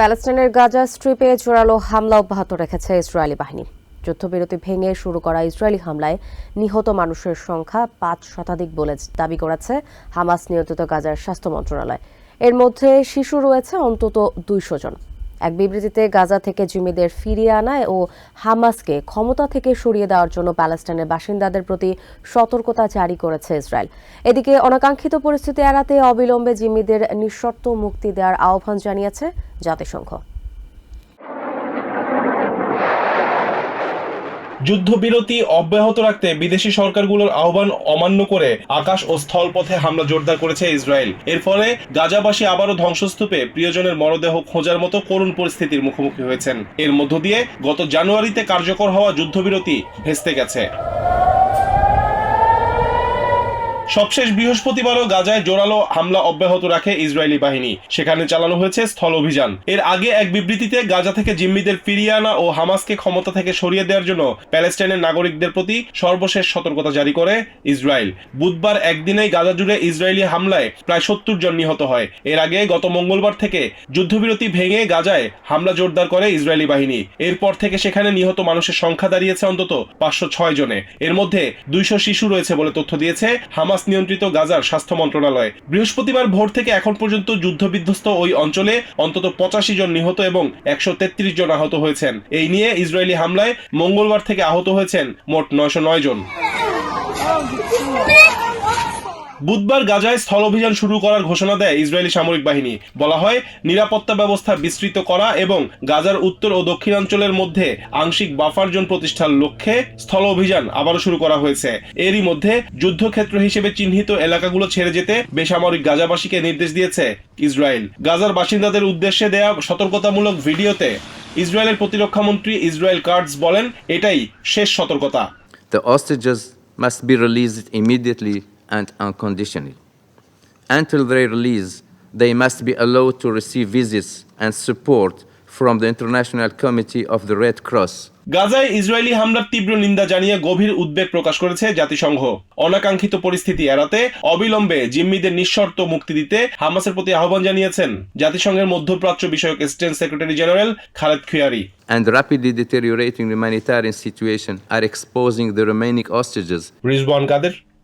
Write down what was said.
প্যালেস্টাইনের গাজা স্ট্রিপে জোরালো হামলা অব্যাহত রেখেছে ইসরায়েলি বাহিনী। যুদ্ধবিরতি ভেঙে শুরু করা ইসরায়েলি হামলায় নিহত মানুষের সংখ্যা পাঁচ শতাধিক বলে দাবি করেছে হামাস নিয়ন্ত্রিত গাজার স্বাস্থ্য মন্ত্রণালয়। এর মধ্যে শিশু রয়েছে অন্তত দুইশো জন। এক বিবৃতিতে গাজা থেকে জিম্মিদের ফিরিয়ে আনায় ও হামাসকে ক্ষমতা থেকে সরিয়ে দেওয়ার জন্য প্যালেস্টাইনের বাসিন্দাদের প্রতি সতর্কতা জারি করেছে ইসরায়েল। এদিকে অনাকাঙ্ক্ষিত পরিস্থিতি এড়াতে অবিলম্বে জিম্মিদের নিঃশর্ত মুক্তি দেওয়ার আহ্বান জানিয়েছে জাতিসংঘ। যুদ্ধবিরতি অব্যাহত রাখতে বিদেশি সরকারগুলোর আহ্বান অমান্য করে আকাশ ও স্থলপথে হামলা জোরদার করেছে ইসরায়েল। এর ফলে গাজাবাসী আবারও ধ্বংসস্তূপে প্রিয়জনের মরদেহ খোঁজার মতো করুণ পরিস্থিতির মুখোমুখি হয়েছেন। এর মধ্য দিয়ে গত জানুয়ারিতে কার্যকর হওয়া যুদ্ধবিরতি ভেস্তে গেছে। সবশেষ বৃহস্পতিবারও গাজায় জোরালো হামলা অব্যাহত রাখে ইসরায়েলি বাহিনী। সেখানে চালানো হয়েছে স্থল অভিযান। এর আগে এক বিবৃতিতে গাজা থেকে জিম্মিদের ফিরিয়ে আনা ও হামাসকে ক্ষমতা থেকে সরিয়ে দেওয়ার জন্য প্যালেস্টাইনের নাগরিকদের প্রতি সর্বশেষ সতর্কতা জারি করে ইসরায়েল। বুধবার একদিনেই গাজা জুড়ে ইসরায়েলি হামলায় প্রায় সত্তর জন নিহত হয়। এর আগে গত মঙ্গলবার থেকে যুদ্ধবিরতি ভেঙে গাজায় হামলা জোরদার করে ইসরায়েলি বাহিনী। এরপর থেকে সেখানে নিহত মানুষের সংখ্যা দাঁড়িয়েছে অন্তত পাঁচশো ছয় জনে। এর মধ্যে দুইশো শিশু রয়েছে বলে তথ্য দিয়েছে হামাস নিয়ন্ত্রিত গাজার স্বাস্থ্য মন্ত্রণালয়। বৃহস্পতিবার ভোর থেকে এখন পর্যন্ত যুদ্ধবিধ্বস্ত ওই অঞ্চলে অন্তত পঁচাশি জন নিহত এবং একশো তেত্রিশ জন আহত হয়েছেন। এই নিয়ে ইসরায়েলি হামলায় মঙ্গলবার থেকে আহত হয়েছেন মোট নয়শো নয় জন। বুধবার গাজায় স্থল অভিযান শুরু করার ঘোষণা দেয় ইসরায়েলি সামরিক বাহিনী। বলা হয়, নিরাপত্তা ব্যবস্থা বিস্তৃত করা এবং গাজার উত্তর ও দক্ষিণাঞ্চলের মধ্যে আংশিক বাফার জোন প্রতিষ্ঠার লক্ষ্যে স্থল অভিযান আবারও শুরু করা হয়েছে। এরই মধ্যে যুদ্ধক্ষেত্র হিসেবে চিহ্নিত এলাকাগুলো ছেড়ে যেতে বেসামরিক গাজাবাসীকে নির্দেশ দিয়েছে ইসরায়েল। গাজার বাসিন্দাদের উদ্দেশ্যে দেয়া সতর্কতামূলক ভিডিওতে ইসরায়েলের প্রতিরক্ষামন্ত্রী ইসরায়েল কার্ডস বলেন, এটাই শেষ সতর্কতা। The hostages must be released immediately. And unconditionally. Until their release, they must be allowed to receive visits and support from the International Committee of the Red Cross. গাজায় ইসরায়েলি হামলার তীব্র নিন্দা জানিয়ে গভীর উদ্বেগ প্রকাশ করেছে জাতিসংঘ অনাকাঙ্ক্ষিত পরিস্থিতি এড়াতে অবিলম্বে জিম্মিদের নিঃশর্ত মুক্তি দিতে হামাসের প্রতি আহ্বান জানিয়েছেন জাতিসংঘের মধ্যপ্রাচ্য বিষয়ক assistant secretary general Khaled Khiari And rapidly deteriorating humanitarian situation are exposing the remaining hostages Rizwan Kader